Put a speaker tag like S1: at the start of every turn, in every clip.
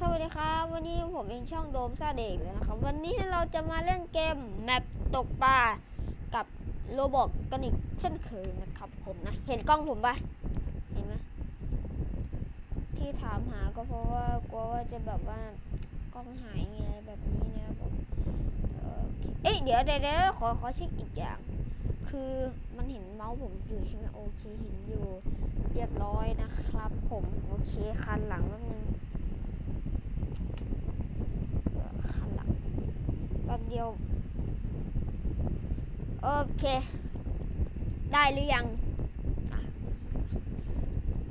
S1: สวัสดีครับ วันนี้ผมเองช่องโดมซาเด็กเลยนะครับ วันนี้เราจะมาเล่นเกมแมปตกปลากับโรบอกกันอีกเช่นเคยนะครับผมนะ เห็นกล้องผมปะเห็นไหมที่ถามหาก็เพราะว่ากลัวว่าจะแบบว่ากล้องหายไงแบบนี้นะครับผมเอ้ยเดี๋ยวเดี๋ยวเดี๋ยวขอขอเช็คอีกอย่าง คือมันเห็นเมาส์ผมอยู่ใช่ไหมโอเคเห็นอยู่ เรียบร้อยนะครับ ผมโอเคคันหลังแป๊บนึง เอ่อคันหลังแป๊บเดียว โอเค ได้หรือยัง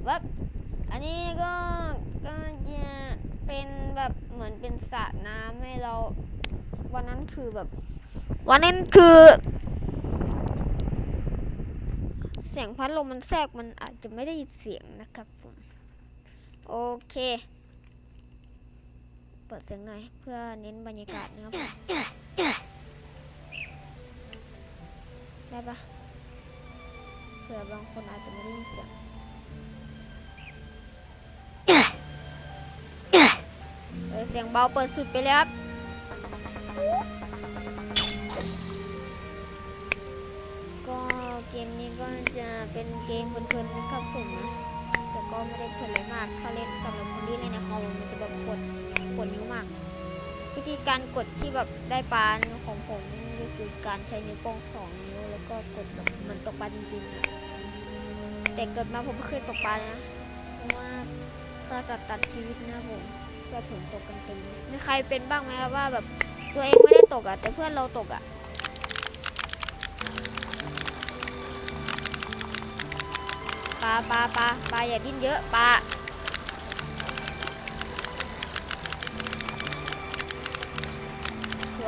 S1: ว็บอันนี้ก็ก็จะเป็นแบบเหมือนเป็นสระน้ำให้เรา วันนั้นคือแบบ วันนั้นคือ เสียงพัดลมมันแทรกมันอาจจะไม่ได้ยินเสียงนะครับผม โอเค ปิดเสียงหน่อย เพื่อเน้นบรรยากาศนะครับได้ปะเผื่อบางคนอาจจะไม่ได้ยินเสียงเออเสียงเบาเปิดสุดไปเลยครับก็เกมนี้ก็จะเป็นเกมเพลินๆนะครับผมนะแต่ก็ไม่ได้เพลินเลยมากถ้าเล่นสำหรับคนที่เล่นในคอมมันจะแบบกด กดนิ้วมากวิธีการกดที่แบบได้ปลาของผมก็คือการใช้นิ้วโป้งสองนิ้วแล้วก็กดแบบเหมันตกปลาจริงๆนะแต่เกิดมาผมไม่เคยตกปลานะเพราะว่าก็ตัดตัดชีวิตนะผมเพื่อผมตกกันเต็มมีใครเป็นบ้างไหมครับว่าแบบตัวเองไม่ได้ตกอะแต่เพื่อนเราตกอะปลาปลาปลาปลาอย่าดิ้นเยอะปลา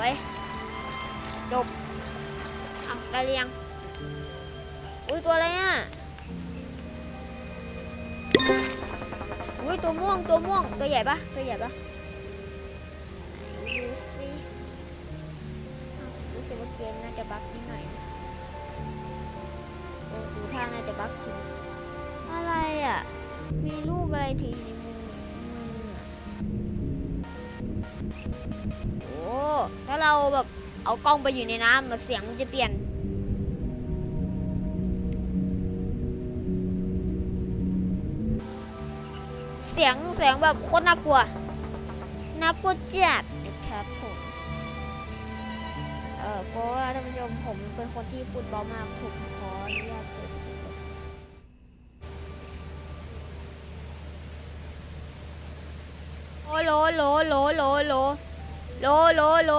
S1: วยจบอะได้เรียง อุ้ยตัวอะไรอะ อุ้ยตัวม่วงตัวม่วงตัวใหญ่ปะตัวใหญ่ปะดูสิอ้าวรู้สึกว่าเกมน่าจะบั๊กนิดหน่อยโอ้ดูท่าน่าจะบั๊กจริงอะไรอะ มีรูปอะไรถืออยู่ใน โอ้ถ้าเราแบบเอากล้องไปอยู่ในน้ำแบบเสียงมันจะเปลี่ยน เสียงเสียงแบบโคตรน่ากลัวน่ากลัวจัดนะครับผมเออเพราะว่าท่านผู้ชมผมเป็นคนที่พูดเบามากผมขออนุญาตเปิดเสียงโลโลโลโลโลโล โลโลโล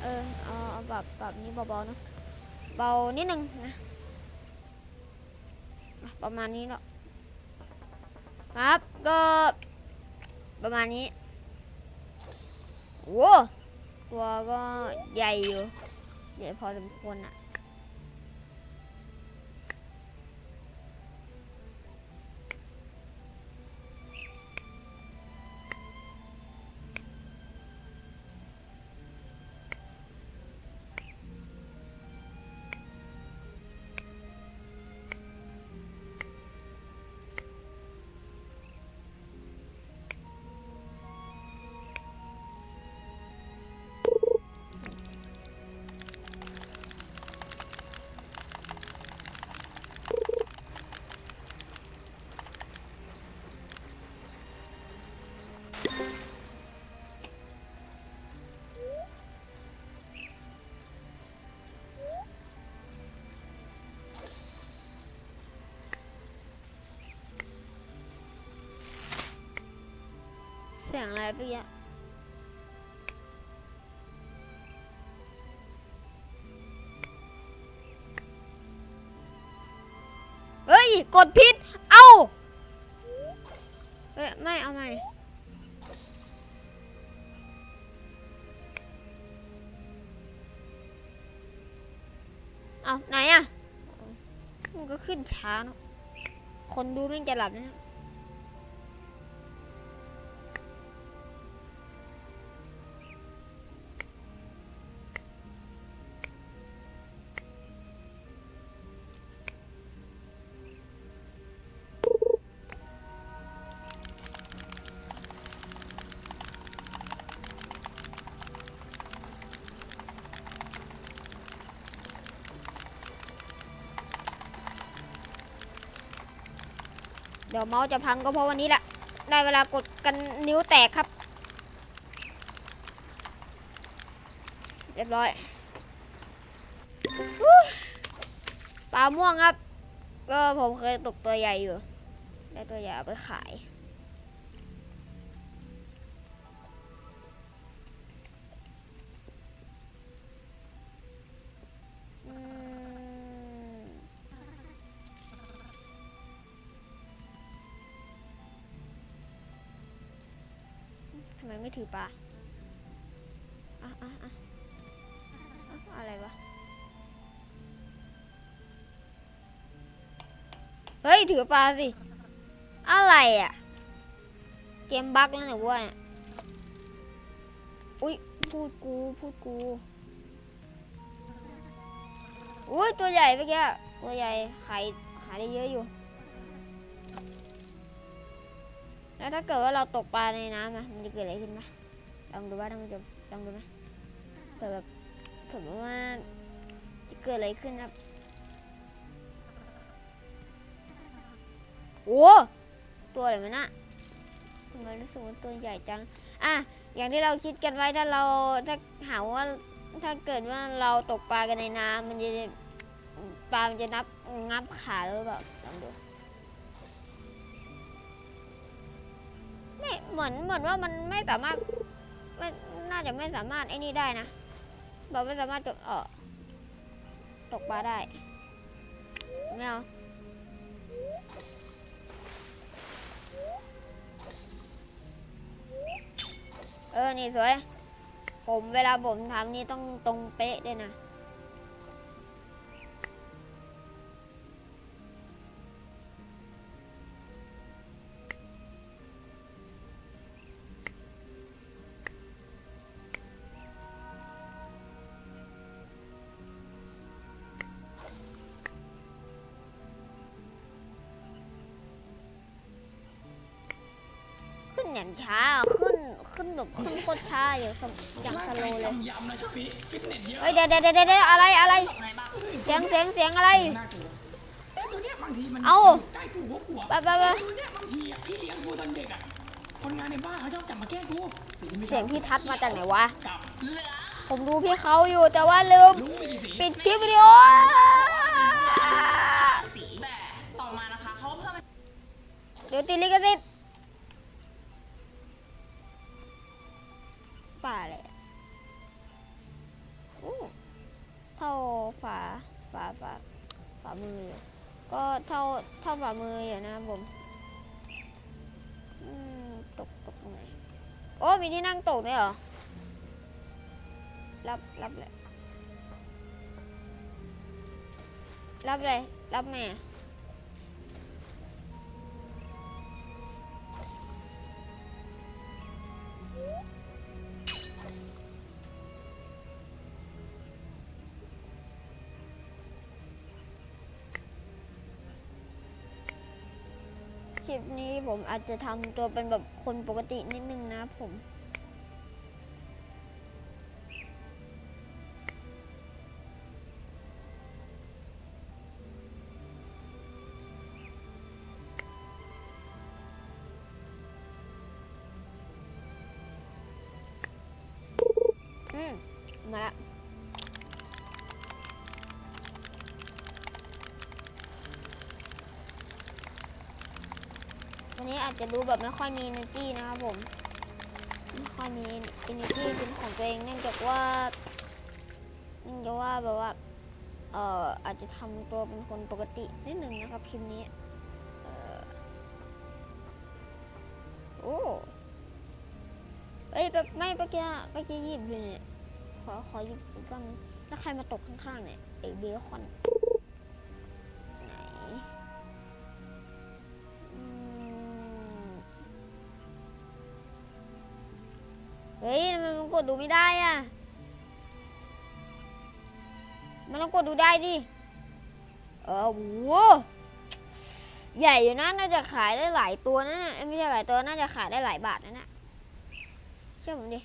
S1: เออเอาเอแบบแบบนี้เบาๆเนะเบานิดนึงนะอะประมาณนี้แล้วครับก็ประมาณนี้โว้ตัวก็ใหญ่อยู่ใหญ่พอสมควรอะ สียงอะไรเมื่อกี้เฮ้ย กดผิด เอาเอ้ย ไม่ เอาใหม่เอาไหนอะมันก็ขึ้นช้าเนอะคนดูแม่งจะหลับนะ เดี๋ยวเมาส์จะพังก็เพราะวันนี้แหละ ได้เวลากดกันนิ้วแตกครับ เรียบร้อยปลาม่วงครับ ก็ผมเคยตกตัวใหญ่อยู่ ได้ตัวใหญ่เอาไปขาย ไม่ถือปลาอะอะอะอะอะไรวะ เฮ้ย ถือปลาสิ อะไรอะ เกมบั๊กแล้วเนี่ยว่าอุ้ยพูดกูพูดกูอุ้ยตัวใหญ่เมื่อกี้ตัวใหญ่ไข่หาได้เยอะอยู่ แล้วถ้าเกิดว่าเราตกปลาในน้ำนะมันจะเกิดอะไรขึ้นไหมลองดูว่าท่านผู้ชมลองดูไหมเผื่อแบบเผื่อแบบว่าจะเกิดอะไรขึ้นครับโอ้ตัวอะไรมันน่ะทำไมรู้สึกว่าตัวใหญ่จัง อะ อย่างที่เราคิดกันไว้ถ้าเราถ้าหาว่าถ้าเกิดว่าเราตกปลากันในน้ำมันจะปลามันจะนับงับขาหรือเปล่าลองดู เหมือนเหมือนว่ามันไม่สามารถไม่น่าจะไม่สามารถไอ้นี่ได้นะเราไม่สามารถจะเออตกปลาได้ไม่เอาเออ นี่สวย ผมเวลาผมทำนี่ต้องตรงเป๊ะด้วยนะ อย่างช้าอะขึ้นขึ้นแบบขึ้นโคตรช้าอย่างสอย่างสโลว์เลย
S2: ยำๆนะช่วงนี้ฟิตเนสเยอะ
S1: เฮ้ยเดี๋ยวเดี๋ยวเดี๋ยวเดี๋ยวอะไรอะไร
S2: ไงบ้าง
S1: เสียงเสียงเสียงอะไร
S2: น่ากลัวเอ้ยตัวเนี้ยบางทีมัน
S1: เอ้า
S2: ใกล้กูหัวกูอะ
S1: ไปไปไป
S2: ไอ้ตัวเนี้ยบางทีอะพี่เลี้ยงกูตอนเด็กอะคนงานในบ้านเขาชอบจับมาแกล้งกูสิ่งที่ไม่ช
S1: เสีย
S2: อบ
S1: งพี่ทัศน์มาจากไหนวะ
S2: กับเหลือ
S1: ผมดูพี่เขาอยู่แต่ว่าลืม
S2: รู้ไม่กี่สี
S1: ปิดคลิปวิดีโอ
S3: สีแต่ต่อมานะคะเขาเพิ่ม
S1: เดี๋ยวติดลิขสิทธิ์ มีที่นั่งตกด้วยเหรอ รับ รับเลย รับเลย รับแม่ คลิปนี้ผมอาจจะทำตัวเป็นแบบคนปกตินิดนึงนะผม มาละวันนี้อาจจะดูแบบไม่ค่อยมี energy นะครับผม ไม่ค่อยมี energy เป็นของตัวเองเนื่องจากว่าเนื่องจากว่าแบบว่าเอ่ออาจจะทำตัวเป็นคนปกตินิดหนึ่งนะครับคลิปนี้โอ้เอ้ยแบบไม่เมื่อกี้เมื่อกี้หยิบอยู่เนี่ย อขอหยิบอีกก้อนนึงแล้วใครมาตกข้างๆเนี่ยไอเบคอนไหนเฮ้ยทำไมมันกดดูไม่ได้อะมันต้องกดดูได้ดิ เออโหใหญ่อยู่นะน่าจะขายได้หลายตัวนะเอ้ยไม่ใช่หลายตัวน่าจะขายได้หลายบาทนะน่ะเชื่อผมดิ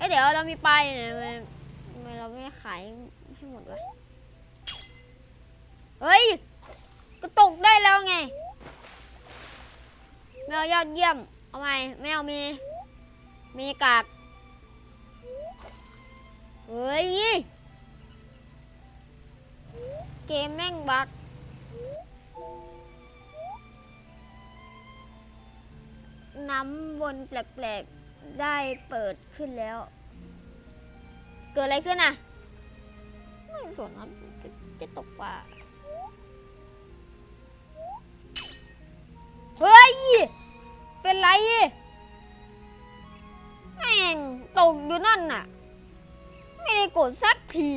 S1: เอ้ยเดี๋ยวเรามีป้ายเนี่ยไมเราไม่ขายให้หมดวะเฮ้ยก็ตกได้แล้วไงแมวยอดเยี่ยม เอาไหมแมวมี มีกาก เฮ้ย เกมแม่งบักน้ำวนแปลก ได้เปิดขึ้นแล้ว เกิดอะไรขึ้นอะ ไม่สนครับจะจะตกปลาเฮ้ย เป็นไรแม่งตกอยู่นั่นน่ะ ไม่ได้กดสักที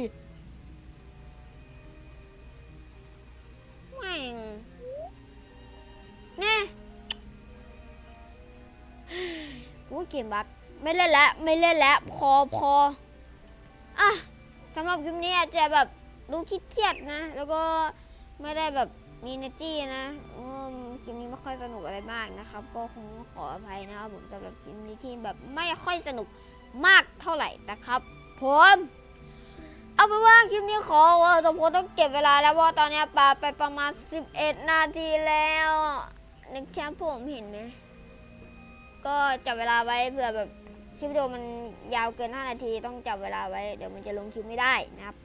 S1: เกมบักไม่เล่นแล้วไม่เล่นแล้วพอพออะสำหรับคลิปนี้อาจจะแบบดูคิดเครียดนะ แล้วก็ไม่ได้แบบมีเนจี้นะคลิปนี้ไม่ค่อยสนุกอะไรมากนะครับ ก็คงขออภัยนะครับผมสำหรับคลิปนี้ที่แบบไม่ค่อยสนุกมากเท่าไหร่นะครับ ผมเอาเป็นว่าคลิปนี้ขอสมพลต้องเก็บเวลาแล้วเพราะว่าตอนนี้ปาไปประมาณ 11 นาทีแล้วนึกแค่ผมเห็นไหม ก็จับเวลาไว้เผื่อแบบคลิปวิดีโอมันยาวเกิน 5 นาที ต้องจับเวลาไว้ เดี๋ยวมันจะลงคลิปไม่ได้นะครับ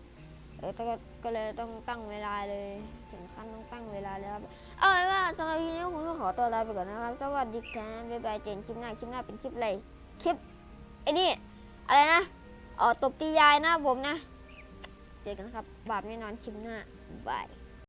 S1: เออก็ก็เลยต้องตั้งเวลาเลย ถึงขั้นต้องตั้งเวลาแล้วครับ เอาเป็นว่าสำหรับคลิปนี้ผมก็ขอตัวลาไปก่อนนะครับ สวัสดีครับบ๊ายบายเจนคลิปหน้า คลิปหน้าเป็นคลิปอะไร คลิปไอ้นี่อะไรนะอ๋อตบตียายนะผมนะ เจอกันครับ บาปแน่นอนคลิปหน้าบาย